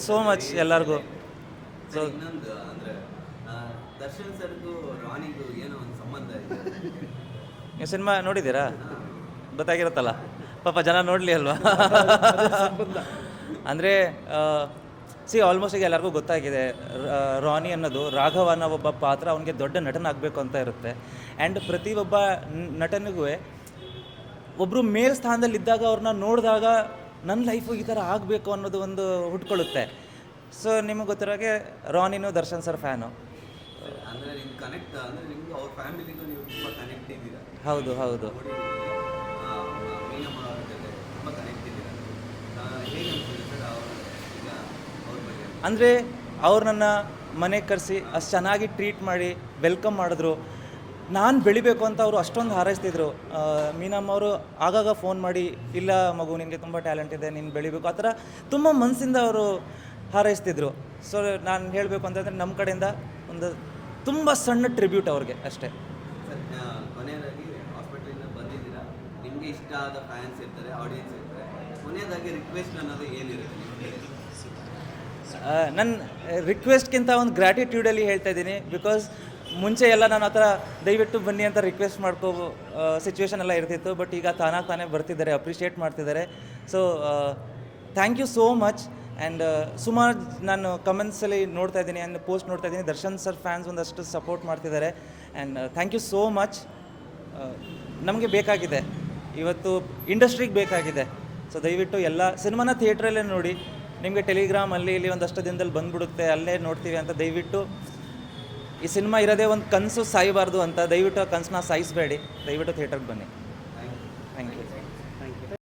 So much ಎಲ್ಲರಿಗೂ. So ಇನ್ನೊಂದು ಅಂದ್ರೆ ಆ, ದರ್ಶನ್ ಸರ್ಗೂ ರಾಣಿಗೂ ಏನೋ ಒಂದು ಸಂಬಂಧ ಇದೆ. ನೀವು ಸಿನಿಮಾ ನೋಡಿದ್ದೀರಾ? ಗೊತ್ತಾಗಿರುತ್ತಲ್ಲ. ಪಾಪ ಜನ ನೋಡಲಿ ಅಲ್ವಾ? ಅಂದರೆ ಸಿ ಆಲ್ಮೋಸ್ಟ್ ಈಗ ಎಲ್ಲರಿಗೂ ಗೊತ್ತಾಗಿದೆ. ರ- ರಾನಿ ಅನ್ನೋದು ರಾಘವ ಅನ್ನೋ ಒಬ್ಬ ಪಾತ್ರ ಅವನಿಗೆ ದೊಡ್ಡ ನಟನಾಗಬೇಕು ಅಂತ ಇರುತ್ತೆ. ಆ್ಯಂಡ್ ಪ್ರತಿಯೊಬ್ಬ ಒಬ್ಬ ನಟನಿಗೂ ಒಬ್ಬರು ಮೇಲ್ ಸ್ಥಾನದಲ್ಲಿ ಇದ್ದಾಗ ಅವ್ರನ್ನ ನೋಡಿದಾಗ ನನ್ನ ಲೈಫು ಈ ಥರ ಆಗಬೇಕು ಅನ್ನೋದು ಒಂದು ಹುಟ್ಕೊಳ್ಳುತ್ತೆ. ಸೊ ನಿಮಗೆ ಗೊತ್ತಿರೋ ಹಾಗೆ ರಾನಿನೂ ದರ್ಶನ್ ಸರ್ ಫ್ಯಾನು. ಹೌದು ಹೌದು. ಅಂದರೆ ಅವ್ರು ನನ್ನ ಮನೆಗೆ ಕರೆಸಿ ಅಷ್ಟು ಚೆನ್ನಾಗಿ ಟ್ರೀಟ್ ಮಾಡಿ ವೆಲ್ಕಮ್ ಮಾಡಿದ್ರು. ನಾನು ಬೆಳಿಬೇಕು ಅಂತ ಅವರು ಅಷ್ಟೊಂದು ಹಾರೈಸ್ತಿದ್ರು. ಮೀನಮ್ಮ ಅವರು ಆಗಾಗ ಫೋನ್ ಮಾಡಿ ಇಲ್ಲ ಮಗು ನಿನಗೆ ತುಂಬ ಟ್ಯಾಲೆಂಟ್ ಇದೆ ನೀನು ಬೆಳಿಬೇಕು. ಆ ಥರ ತುಂಬ ಮನಸ್ಸಿಂದ ಅವರು ಹಾರೈಸ್ತಿದ್ರು. ಸೊ ನಾನು ಹೇಳಬೇಕು ಅಂತಂದರೆ ನಮ್ಮ ಕಡೆಯಿಂದ ಒಂದು ತುಂಬ ಸಣ್ಣ ಟ್ರಿಬ್ಯೂಟ್ ಅವ್ರಿಗೆ ಅಷ್ಟೇ. ಸರ್ ಆ, ಕೊನೆಯದಾಗಿ ಹಾಸ್ಪಿಟಲಿಂದ ಬಂದಿದ್ದೀರಾ? ನಿಮಗೆ ಇಷ್ಟ ಆದ ಫ್ಯಾನ್ಸ್ ಇರ್ತಾರೆ ಆಡಿಯನ್ಸ್ ಇರ್ತಾರೆ. ಕೊನೆಯದಾಗಿ ರಿಕ್ವೆಸ್ಟ್ ಅನ್ನೋದು ಏನಿರುತ್ತೆ ನಿಮಗೆ? ನನ್ನ ರಿಕ್ವೆಸ್ಟ್ಗಿಂತ ಒಂದು ಗ್ರ್ಯಾಟಿಟ್ಯೂಡಲ್ಲಿ ಹೇಳ್ತಾ ಇದ್ದೀನಿ ಬಿಕಾಸ್ ಮುಂಚೆ ಎಲ್ಲ ನಾನು ಆ ಥರ ದಯವಿಟ್ಟು ಬನ್ನಿ ಅಂತ ರಿಕ್ವೆಸ್ಟ್ ಮಾಡ್ಕೋ ಸಿಚುವೇಶನ್ ಎಲ್ಲ ಇರ್ತಿತ್ತು ಬಟ್ ಈಗ ತಾನಾಗಿ ತಾನೇ ಬರ್ತಿದ್ದಾರೆ ಅಪ್ರಿಷಿಯೇಟ್ ಮಾಡ್ತಿದ್ದಾರೆ. So thank you so much and ಸುಮಾರು ನಾನು ಕಮೆಂಟ್ಸಲ್ಲಿ ನೋಡ್ತಾ ಇದ್ದೀನಿ ಆ್ಯಂಡ್ ಪೋಸ್ಟ್ ನೋಡ್ತಾ ಇದ್ದೀನಿ. ದರ್ಶನ್ ಸರ್ ಫ್ಯಾನ್ಸ್ ಒಂದಷ್ಟು ಸಪೋರ್ಟ್ ಮಾಡ್ತಿದ್ದಾರೆ. And thank you so much ನಮಗೆ ಬೇಕಾಗಿದೆ. ಇವತ್ತು ಇಂಡಸ್ಟ್ರಿಗೆ ಬೇಕಾಗಿದೆ. ಸೊ ದಯವಿಟ್ಟು ಎಲ್ಲ ಸಿನಿಮಾನ ಥಿಯೇಟ್ರಲ್ಲೇ ನೋಡಿ. ನಿಮಗೆ ಟೆಲಿಗ್ರಾಮ್ ಅಲ್ಲಿ ಇಲ್ಲಿ ಒಂದಷ್ಟು ದಿನದಲ್ಲಿ ಬಂದ್ಬಿಡುತ್ತೆ, ಅಲ್ಲೇ ನೋಡ್ತೀವಿ ಅಂತ ದಯವಿಟ್ಟು ಈ ಸಿನಿಮಾ ಇರೋದೇ ಒಂದು ಕನಸು ಸಾಯಬಾರ್ದು ಅಂತ ದಯವಿಟ್ಟು ಆ ಕನಸನ್ನ ಸಾಯಿಸಬೇಡಿ. ದಯವಿಟ್ಟು ಥಿಯೇಟರ್ಗೆ ಬನ್ನಿ. Thank you